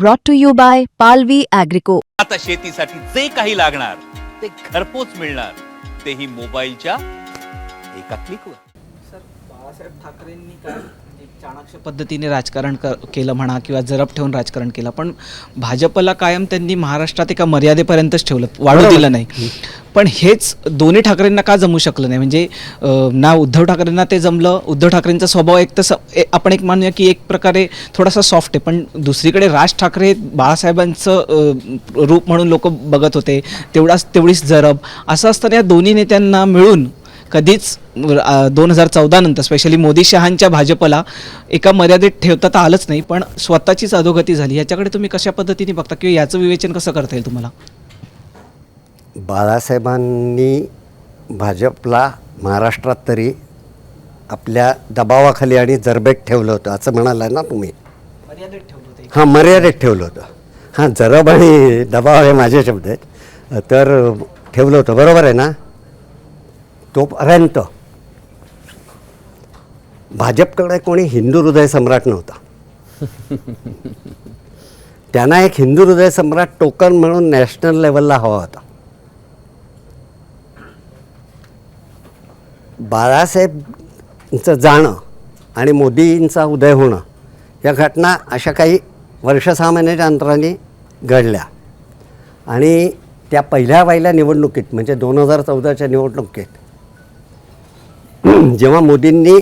brought to you by Palvi Agrico. आता शेतीसाठी जे काही लागणार ते घरपोच मिळणार. तेही मोबाईलच्या एका क्लिकवर सर बाळासाहेब ठाकरेंनी काय म्हणजे चाणक्य पद्धतीने राजकारण क केलं म्हणा किंवा जरब ठेवून राजकारण केलं पण भाजपला कायम त्यांनी महाराष्ट्रात एका मर्यादेपर्यंतच ठेवलं वाढू दिलं नाही. पण हेच दोन्ही ठाकरेंना का जमू शकलं नाही? म्हणजे ना उद्धव ठाकरेंना ते जमलं उद्धव ठाकरेंचा स्वभाव एक तर स- आपण एक मानूया की एक प्रकारे थोडासा सॉफ्ट आहे. पण दुसरीकडे राज ठाकरे बाळासाहेबांचं रूप म्हणून लोक बघत होते. तेवढाच तेवढीच जरब. असं असताना या दोन्ही नेत्यांना मिळून कधीच दोन हजार चौदा नंतर स्पेशली मोदी शहांच्या भाजपला एका मर्यादेत ठेवता तर आलंच नाही पण स्वतःचीच अधोगती झाली. याच्याकडे तुम्ही कशा पद्धतीने बघता किंवा याचं विवेचन कसं करता येईल तुम्हाला? बाळासाहेबांनी भाजपला महाराष्ट्रात तरी आपल्या दबावाखाली आणि जरबेत ठेवलं होतं असं म्हणाला ना तुम्ही. मर्यादेत ठेवलं ते हां मर्यादेत ठेवलं होतं. हां जरब आणि दबाव हे माझे शब्द आहेत. तर ठेवलं होतं बरोबर आहे ना? तोपर्यंत भाजपकडे कोणी हिंदू हृदय सम्राट नव्हता. त्यांना एक हिंदू हृदय सम्राट टोकन म्हणून नॅशनल लेवलला हवा होता. बाळासाहेबचं जाणं आणि मोदींचा उदय होणं या घटना अशा काही वर्ष सहा महिन्याच्या अंतराने घडल्या. आणि त्या पहिल्या पहिल्या निवडणुकीत म्हणजे दोन हजार चौदाच्या निवडणुकीत जेव्हा मोदींनी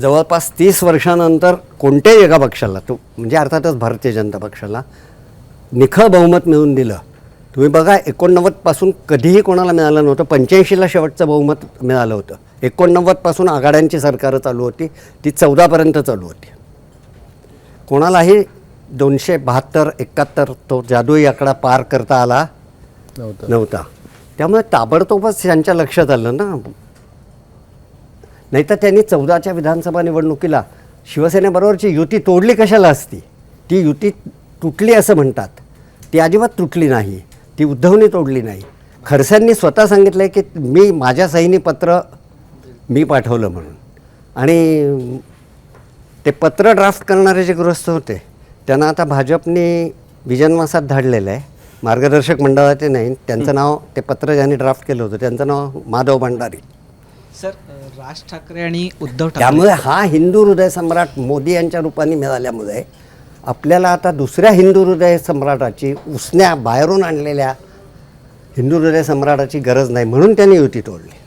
जवळपास तीस वर्षानंतर कोणत्याही एका पक्षाला तो म्हणजे अर्थातच भारतीय जनता पक्षाला निखळ बहुमत मिळवून दिलं. तुम्ही बघा एकोणनव्वदपासून कधीही कोणाला मिळालं नव्हतं. पंच्याऐंशीला शेवटचं बहुमत मिळालं होतं. एकोणनव्वदपासून आघाड्यांची सरकारं चालू होती. ती चौदापर्यंत चालू होती. कोणालाही दोनशे बहात्तर एकाहत्तर तो जादुई आकडा पार करता आला नव्हता. त्यामुळे ताबडतोबच त्यांच्या लक्षात आलं ना. नाहीतर त्यांनी चौदाच्या विधानसभा निवडणुकीला शिवसेनेबरोबरची युती तोडली कशाला असती? ती युती तुटली असं म्हणतात. ती अजिबात तुटली नाही. ती उद्धवनी तोडली नाही. खडसेंनी स्वतः सांगितलं की मी माझ्या सहीनी पत्र मी पाठवलं म्हणून. आणि ते पत्र ड्राफ्ट करणारे जे गृहस्थ होते त्यांना आता भाजपने विजनवासात धाडलेलं आहे. मार्गदर्शक मंडळाचे नाही त्यांचं नाव ते पत्र ज्यांनी ड्राफ्ट केलं होतं त्यांचं नाव माधव भंडारी. सर राज ठाकरे आणि उद्धव ठाकरे. त्यामुळे हा हिंदू हृदय सम्राट मोदी यांच्या रूपाने मिळाल्यामुळे आपल्याला आता दुसऱ्या हिंदू हृदय सम्राटाची उसण्या बाहेरून आणलेल्या हिंदू हृदय सम्राटाची गरज नाही म्हणून त्यांनी युती तोडली.